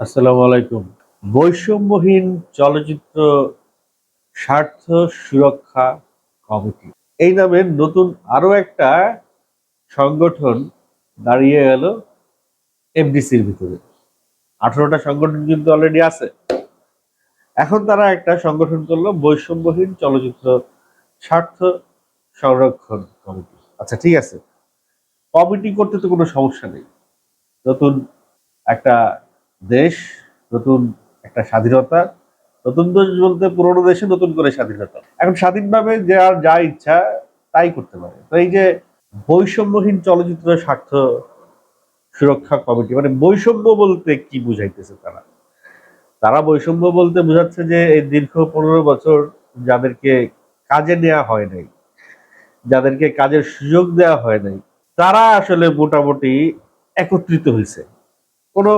আসসালামু আলাইকুম। বৈষম্যহীন চলচ্চিত্র স্বার্থ সুরক্ষা কমিটি। এই নামের নতুন আরও একটা সংগঠন দাঁড়িয়ে গেল এফডিসির ভিতরে। আঠারোটা সংগঠন কিন্তু অলরেডি আছে। এখন তারা একটা সংগঠন করল বৈষম্যহীন চলচ্চিত্র স্বার্থ সংরক্ষণ কমিটি। আচ্ছা ঠিক আছে। কমিটি করতে তো কোনো সমস্যা নেই। নতুন একটা দেশ নতুন একটা স্বাধীনতা, নতুন দেশ বলতে পুরোনো দেশে নতুন করে স্বাধীনতা। এখন স্বাধীনভাবে যে আর যা ইচ্ছা তাই করতে পারে। তো এই যে বৈষম্যহীন চলচ্চিত্র স্বার্থ সুরক্ষা কমিটি মানে বৈষম্য বলতে কি বুঝাইতেছে তারা? তারা বৈষম্য বলতে বোঝাচ্ছে যে এই দীর্ঘ পনেরো বছর যাদেরকে কাজে নেওয়া হয় নাই, যাদেরকে কাজের সুযোগ দেওয়া হয় নাই, তারা আসলে মোটামুটি একত্রিত হয়েছে কোনো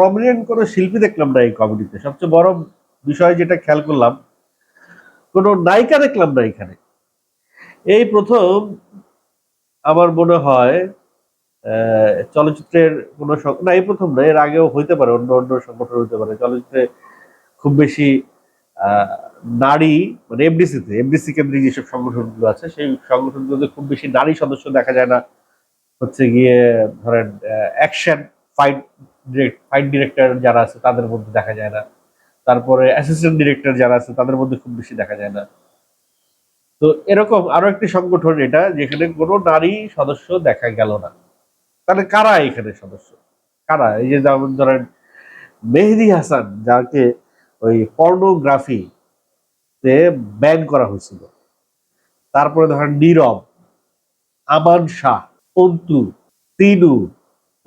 প্রমিনেন্ট কোনো শিল্পী দেখলাম না এই কমিটিতে সবচেয়ে বড় বিষয় যেটা খেয়াল করলাম, কোনো নায়িকা দেখলাম না এখানে। এই প্রথম আমার মনে হয় চলচ্চিত্রের কোনো না, এই প্রথম না, এর আগেও হইতে পারে, অন্য অন্য সংগঠন হইতে পারে। চলচ্চিত্রে খুব বেশি নারী মানে এফডিসিতে এফডিসি কেন্দ্রিক যেসব সংগঠনগুলো আছে, সেই সংগঠনগুলোতে খুব বেশি নারী সদস্য দেখা যায় না। হচ্ছে গিয়ে ধরেন অ্যাকশন ফাইট ফাইট ডিরেক্টর যারা আছে তাদের মধ্যে দেখা যায় না। তারপরে অ্যাসিস্ট্যান্ট ডিরেক্টর যারা আছে তাদের মধ্যে খুব বেশি দেখা যায় না। তো এরকম আরও একটি সংগঠন এটা, যেখানে কোনো নারী সদস্য দেখা গেল না। তাহলে কারা এখানে সদস্য? কারা? এই যে যেমন ধরেন মেহেদি হাসান, যাকে ওই পর্নোগ্রাফি তে ব্যান করা হয়েছিল। তারপরে ধরেন নীরব, আমান শাহ, অন্তু, তিনু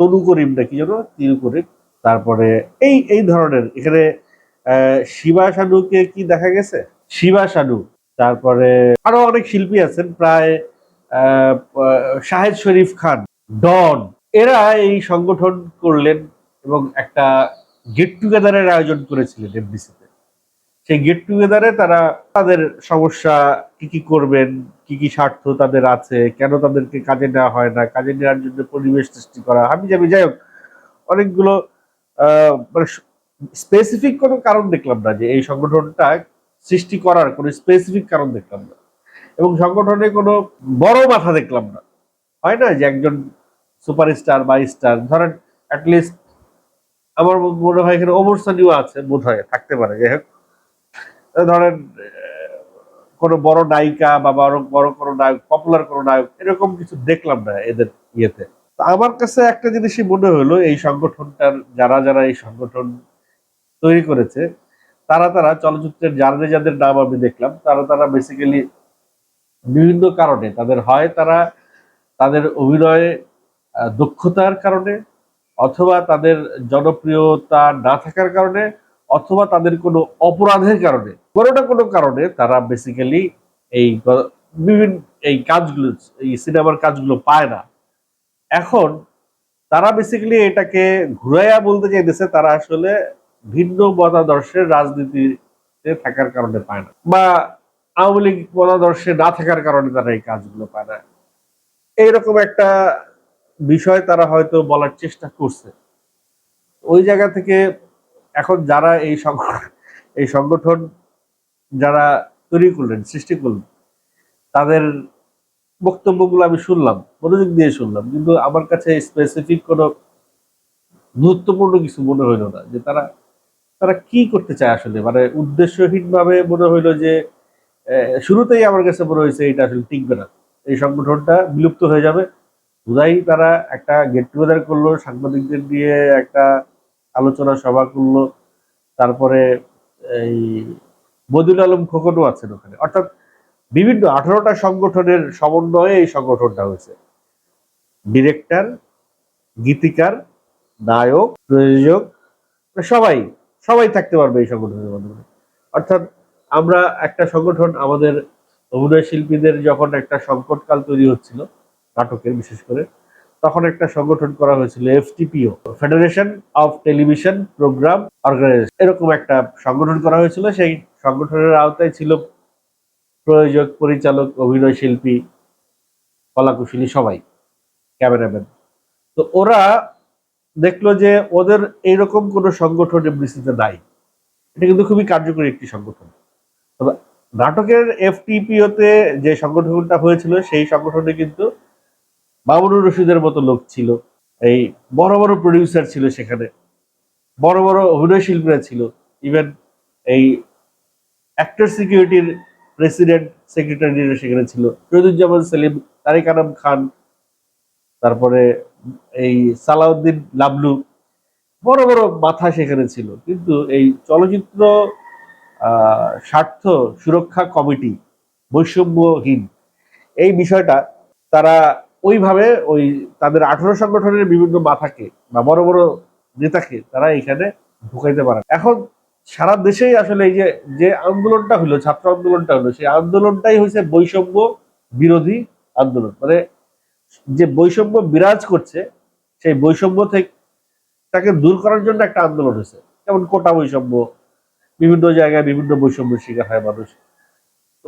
তনু করিম না কি যেন তিনু করিম তারপরে এই এই ধরনের। এখানে শিবা শানুকে কি দেখা গেছে? শিবা শানু তারপরে আরও অনেক শিল্পী আছেন, প্রায় শাহেদ শরীফ খান, ডন। এরা এই সংগঠন করলেন এবং একটা গেট টুগেদারের আয়োজন করেছিলেন এফডিসিতে সেই গেট টুগেদারে তারা তাদের সমস্যা কি কি করবেন কি কি স্বার্থ তাদের আছে, কেন তাদেরকে কাজে নেওয়া হয় না, কাজে নেওয়ার জন্য পরিবেশ সৃষ্টি করা, আমি যাবি, যাই হোক, অনেকগুলো মানে স্পেসিফিক কোনো কারণ দেখলাম না যে এই সংগঠনটা সৃষ্টি করার কোনো স্পেসিফিক কারণ দেখলাম না। এবং সংগঠনে কোনো বড় মাথা দেখলাম না। হয় না যে একজন সুপারস্টার বা স্টার, ধরেন অ্যাটলিস্ট আমার মনে হয় এখানে সানিও আছে বোধ হয় থাকতে পারে, যাই হোক। ধরেন কোনো বড় নায়িকা বা বড় বড় কোনো নায়ক পপুলার কোনো নায়ক, এরকম কিছু দেখলাম না এদের ইয়েতে। আমার কাছে একটা জিনিসই মনে হলো, এই সংগঠনটার, যারা যারা এই সংগঠন তৈরি করেছে, তারা তারা চলচ্চিত্রের যাদের যাদের নাম আমি দেখলাম, তারা তারা বেসিক্যালি বিভিন্ন কারণে, তাদের হয় তারা তাদের অভিনয়ে দক্ষতার কারণে, অথবা তাদের জনপ্রিয়তা না থাকার কারণে অথবা তাদের কোনো অপরাধের কারণে কোনো না কোনো কারণে তারা বেসিক্যালি এই বিভিন্ন এই কাজগুলো, এই সিনেমার কাজগুলো পায় না। এখন তারা বেসিক্যালি এটাকে ঘুরাইয়া বলতে চাইতেছে, তারা আসলে ভিন্ন মতাদর্শের রাজনীতিতে থাকার কারণে পায় না বা আওয়ামী লীগ মতাদর্শে না থাকার কারণে তারা এই কাজগুলো পায় না। এইরকম একটা বিষয় তারা হয়তো বলার চেষ্টা করছে। ওই জায়গা থেকে এখন যারা এই এই সংগঠন যারা তৈরি করলেন, সৃষ্টি করলেন, তাদের বক্তব্যগুলো আমি শুনলাম, মনোযোগ দিয়ে শুনলাম, কিন্তু আমার কাছে স্পেসিফিক কোনো গুরুত্বপূর্ণ কিছু মনে হইল না, যে তারা তারা কি করতে চায় আসলে? মানে উদ্দেশ্যহীন ভাবে মনে হইল যে শুরুতেই আমার কাছে মনে হয়েছে এটা আসলে টিকবে না। এই সংগঠনটা বিলুপ্ত হয়ে যাবে। বুধাই তারা একটা গেট টুগেদার করল, সাংবাদিকদের দিয়ে একটা আলোচনা সভা করল, তারপরে এই বদিউল আলম খোকনও আছেন ওখানে। অর্থাৎ বিভিন্ন আঠারোটা সংগঠনের সমন্বয়ে এই সংগঠনটা হয়েছে। ডিরেক্টর, গীতিকার, নায়ক, প্রযোজক মানে সবাই সবাই থাকতে পারবে এই সংগঠনের মাধ্যমে। অর্থাৎ আমরা একটা সংগঠন, আমাদের অভিনয় শিল্পীদের যখন একটা সংকটকাল তৈরি হচ্ছিল, নাটকের বিশেষ করে তখন একটা সংগঠন করা হয়েছিল, FTPO federation of television programme organisation এরকম একটা সংগঠন করা হয়েছিল, সেই সংগঠনের আওতায় ছিল প্রযোজক, পরিচালক, অভিনয় শিল্পী, কলাকুশলী সবাই, ক্যামেরাম্যান। তো ওরা দেখল যে ওদের এইরকম কোনো সংগঠন এমডিসিতে নাই। এটা কিন্তু খুবই কার্যকরী একটি সংগঠন। নাটকের এফটিপিওতে যে সংগঠনটা হয়েছিল, সেই সংগঠনে কিন্তু মামুনুর রশিদের মতো লোক ছিল। এই বড় বড় প্রডিউসার ছিল সেখানে। বড় বড় অভিনয় শিল্পীরা ছিল। ইভেন এই অ্যাক্টর সিকিউরিটির প্রেসিডেন্ট সেক্রেটারিরা সেখানে ছিল। শহীদুজ্জামান সেলিম, তারিক আনাম খান, তারপরে এই সালাউদ্দিন লাবলু। বড় বড় মাথা সেখানে ছিল। কিন্তু এই চলচ্চিত্র স্বার্থ সুরক্ষা কমিটি বৈষম্যহীন। এই বিষয়টা তারা ওইভাবে ওই তাদের আঠারো সংগঠনের বিভিন্ন মাথাকে বা বড় বড় নেতাকে তারা এখানে ঢুকাইতে পারে। এখন সারা দেশেই আসলে এই যে যে আন্দোলনটা হলো, ছাত্র আন্দোলনটা হলো, সেই আন্দোলনটাই হয়েছে বৈষম্য বিরোধী আন্দোলন। মানে যে বৈষম্য বিরাজ করছে, সেই বৈষম্য থেকে তাকে দূর করার জন্য একটা আন্দোলন হয়েছে যেমন কোটা বৈষম্য, বিভিন্ন জায়গায় বিভিন্ন বৈষম্যের শিকার হয় মানুষ। তো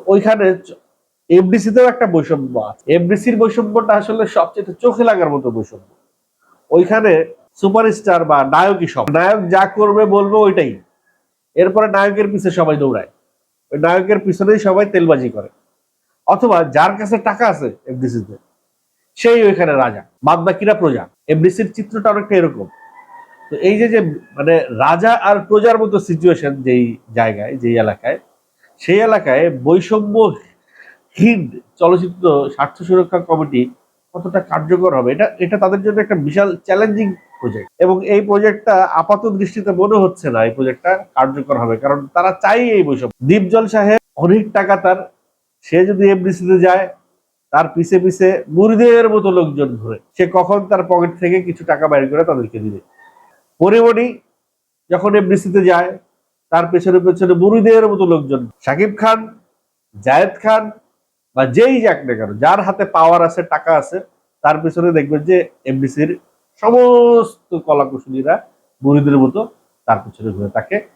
ওইখানে এফডিসিতেও একটা বৈষম্য আছে। এফডিসির বৈষম্যটা আসলে সবচেয়ে চোখে লাগার মতো বৈষম্য। ওইখানে সুপারস্টার বা নায়কই সব। নায়ক যা করবে, বলবে, ওইটাই। এরপরে নায়কের পিছে সবাই দৌড়ায়। ওই নায়কের পিছনেই সবাই তেলবাজি করে। অথবা যার কাছে টাকা আছে এফডিসিতে সেই ওইখানে রাজা। বাদ বাকিরা প্রজা এফডিসির চিত্রটা অনেকটা এরকম। তো এই যে যে মানে রাজা আর প্রজার মতো সিচুয়েশন যেই জায়গায়, যেই এলাকায়, সেই এলাকায় বৈষম্যহীন চলচ্চিত্র স্বার্থ সুরক্ষা কমিটি কতটা কার্যকর হবে, এটা এটা তাদের জন্য একটা বিশাল চ্যালেঞ্জিং প্রজেক্ট এবং এই প্রজেক্টটা আপাত দৃষ্টিতে মনে হচ্ছে না এই প্রজেক্টটা কার্যকর হবে, কারণ তারা চাই এই বৈষম্য। দীপজল সাহেব অনেক টাকা তার, সে যদি এফডিসিতে যায়, তার পিছে পিছে মুরিদের মতো লোকজন ঘুরে, সে কখন তার পকেট থেকে কিছু টাকা বাইর করে তাদেরকে দিবে। পরিমণি যখন এফডিসিতে যায়, তার পেছনে পেছনে মুরিদের মতো লোকজন, সাকিব খান, জায়েদ খান বা যেই যাক না কেন, যার হাতে পাওয়ার আছে, টাকা আছে, তার পেছনে দেখবেন যে এমডিসির সমস্ত কলাকুশলীরা মুরিদের মতো তার পিছনে ঘুরে তাকে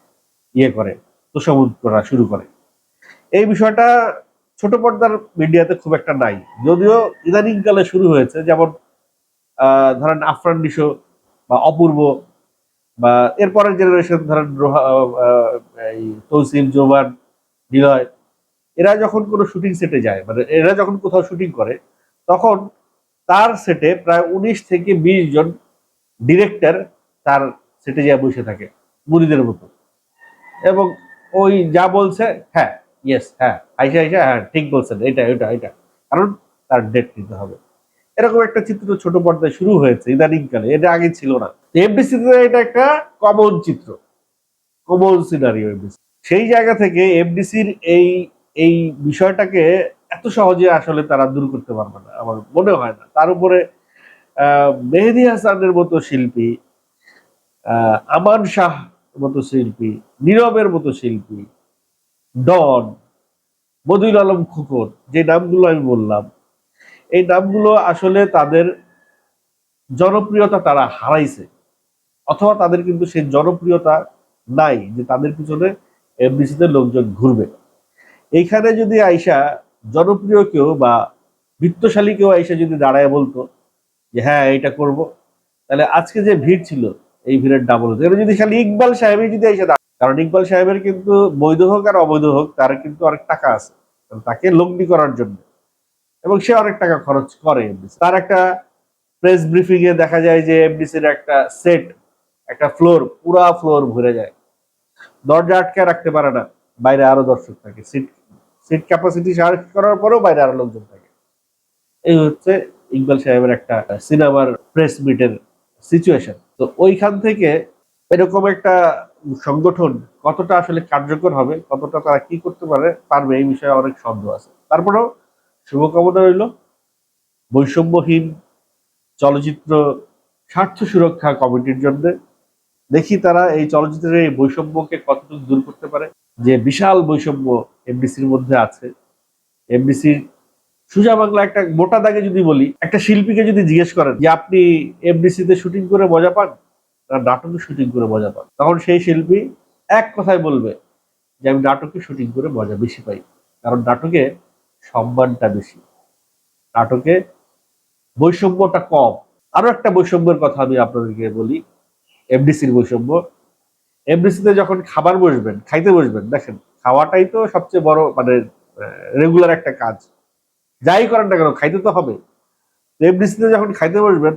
ইয়ে করে তোষামুদ করা শুরু করে। এই বিষয়টা ছোট পর্দার মিডিয়াতে খুব একটা নাই। যদিও ইদানিংকালে শুরু হয়েছে, যেমন ধরেন আফরান নিশো বা অপূর্ব বা এরপরের জেনারেশন ধরেন রোহা- এই তৌসিফ জোবান নিলয় এরা যখন কোনো শুটিং সেটে যায় মানে এরা যখন কোথাও শুটিং করে, তখন তার সেটে প্রায় উনিশ থেকে বিশ জন ডিরেক্টর তার সেটে যা বসে থাকে, মুড়িদের মতো। এবং ওই যা বলছে হ্যাঁ ইয়েস হ্যাঁ আইসা আইসা হ্যাঁ ঠিক বলছেন, এটা এটা এটা। কারণ তার ডেট নিতে হবে। এরকম একটা চিত্র ছোট পর্দায় শুরু হয়েছে ইদানিংকালে, এটা আগে ছিল না। এফডিসিতে এটা একটা কমন চিত্র কমন এফডিসি সেই জায়গা থেকে এফডিসির এই এই বিষয়টাকে এত সহজে আসলে তারা দূর করতে পারবে না, আমার মনে হয় না। তার উপরে মেহেদি হাসানের মতো শিল্পী আমান শাহ মতো শিল্পী, নীরবের মতো শিল্পী, ডন মদিউল আলম খুকন, যে নামগুলো আমি বললাম, এই নামগুলো আসলে তাদের জনপ্রিয়তা তারা হারাইছে। অথবা তাদের কিন্তু সেই জনপ্রিয়তা নাই যে তাদের পিছনে এমবিসিতে লোকজন ঘুরবে। এইখানে যদি আইসা জনপ্রিয় কেউ বা বৃত্তশালী কেউ আইসা যদি দাঁড়ায় বলতো যে হ্যাঁ এটা করব, তাহলে আজকে যে ভিড় ছিল এই ভিড়ের ডাবল হতো। যদি খালি ইকবাল সাহেবই যদি দাঁড়ায়, কারণ ইকবাল সাহেবের কিন্তু বৈধ হোক আর অবৈধ হোক, তার কিন্তু অনেক টাকা আছে। তাকে লগ্নি করার জন্য। এবং সে অনেক টাকা খরচ করে তার একটা প্রেস ব্রিফিং এ দেখা যায় যে এমডিসির একটা সেট একটা ফ্লোর পুরা ফ্লোর ভরে যায়। দরজা আটকে রাখতে পারে না, বাইরে আরও দর্শক থাকে সিট সিট ক্যাপাসিটি সার্চ করার পরেও বাইরে আরও লোকজন থাকে। এই হচ্ছে ইকবাল সাহেবের একটা সিনেমার প্রেস মিটের সিচুয়েশন তো ওইখান থেকে এরকম একটা সংগঠন কতটা আসলে কার্যকর হবে, কতটা তারা কি করতে পারে, পারবে এই বিষয়ে অনেক সন্দেহ আছে। তারপরেও শুভকামনা রইল, বৈষম্যহীন চলচ্চিত্র স্বার্থ সুরক্ষা কমিটির জন্য। দেখি তারা এই চলচ্চিত্রের এই বৈষম্যকে কতটুকু দূর করতে পারে। যে বিশাল বৈষম্য এমডিসির মধ্যে আছে। এমডিসির সুজা বাংলা একটা মোটা দাগে যদি বলি, একটা শিল্পীকে যদি জিজ্ঞেস করেন যে আপনি এমডিসিতে শুটিং করে মজা পান? না নাটকে শুটিং করে মজা পান। তখন সেই শিল্পী এক কথায় বলবে যে, আমি নাটকে শুটিং করে মজা বেশি পাই। কারণ নাটকে সম্মানটা বেশি। নাটকে বৈষম্যটা কম। আরও একটা বৈষম্যের কথা আমি আপনাদেরকে বলি। এফডিসির বৈষম্য এফডিসিতে যখন খাবার বসবেন, খাইতে বসবেন, দেখেন, খাওয়াটাই তো সবচেয়ে বড় মানে রেগুলার একটা কাজ। যাই করেন না কেন, খাইতে তো হবে। এফডিসিতে যখন খাইতে বসবেন,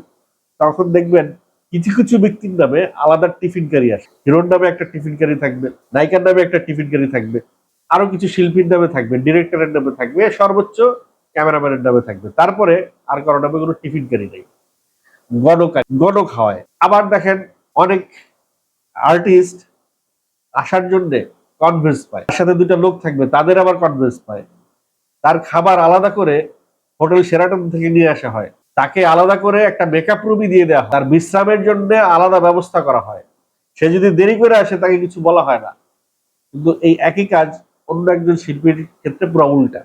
তখন দেখবেন কিছু কিছু ব্যক্তির নামে আলাদা টিফিন ক্যারি আসে। হিরোর নামে একটা টিফিন ক্যারি থাকবে, নায়িকার নামে একটা টিফিন ক্যারি থাকবে, আরও কিছু শিল্পীর নামে থাকবে, ডিরেক্টরের নামে থাকবে, সর্বোচ্চ ক্যামেরাম্যানের নামে থাকবে। তারপরে আর কারও নামে কোনো টিফিন ক্যারি নেই। গণক গণ খাওয়ায় আবার দেখেন, অনেক আর্টিস্ট আসার জন্য কনভেন্স পায়। তার সাথে দুটো লোক থাকবে, তাদের আবার কনভেন্স পায়। তার খাবার আলাদা করে হোটেল সেরাটন থেকে নিয়ে আসা হয়। তাকে আলাদা করে একটা মেকআপ রুমই দিয়ে দেওয়া হয়। তার বিশ্রামের জন্য আলাদা ব্যবস্থা করা হয়। সে যদি দেরি করে আসে, তাকে কিছু বলা হয় না। কিন্তু এই একই কাজ অন্য একজন শিল্পীর ক্ষেত্রে পুরো উল্টা।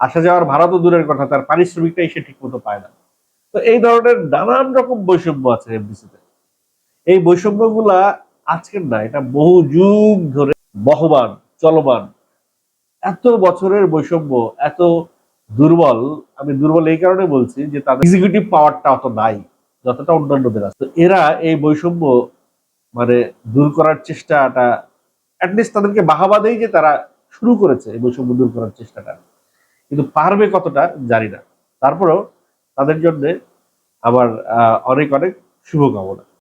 আসা যাওয়ার ভাড়া তো দূরের কথা, তার পারিশ্রমিকটাই সে ঠিক মতো পায় না। তো এই ধরনের নানান রকম বৈষম্য আছে এফডিসিতে এই বৈষম্যগুলা আজকের না, এটা বহু যুগ ধরে বহমান, চলমান। এত বছরের বৈষম্য, এত দুর্বল, আমি দুর্বল এই কারণে বলছি যে তাদের এক্সিকিউটিভ পাওয়ারটা অত নাই, যতটা অন্যান্যদের আছে। এরা এই বৈষম্য মানে দূর করার চেষ্টাটা অ্যাটলিস্ট তাদেরকে বাহাবা দেই যে তারা শুরু করেছে এই বৈষম্য দূর করার চেষ্টাটা। কিন্তু পারবে কতটা, জানি না। তারপরেও তাদের জন্য আমার অনেক অনেক শুভকামনা।